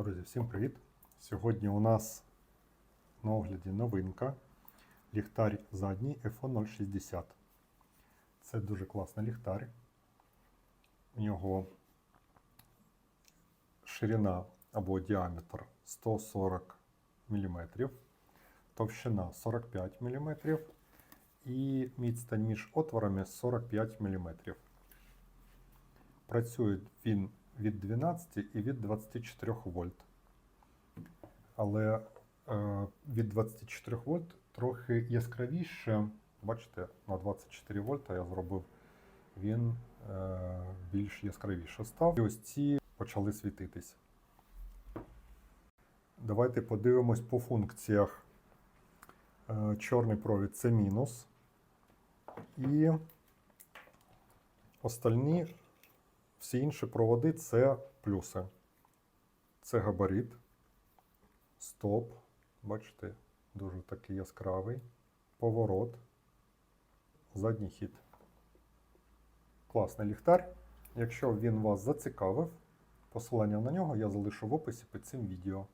Друзі, всім привіт! Сьогодні у нас на огляді новинка ліхтар задній FO 060. Це дуже класний ліхтар. У нього ширина або діаметр 140 мм, товщина 45 мм і відстань між отворами 45 мм. Працює він від 12 і від 24 вольт. Але е, від 24 вольт трохи яскравіше. Бачите, на 24 вольта я зробив він е, більш яскравіше став. І ось ці почали світитись. Давайте подивимось по функціях. Е, чорний провід це мінус. І остальні всі інші проводи це плюси. Це габарит, стоп. Бачите, дуже такий яскравий. Поворот, задній хід. Класний ліхтар. Якщо він вас зацікавив, посилання на нього я залишу в описі під цим відео.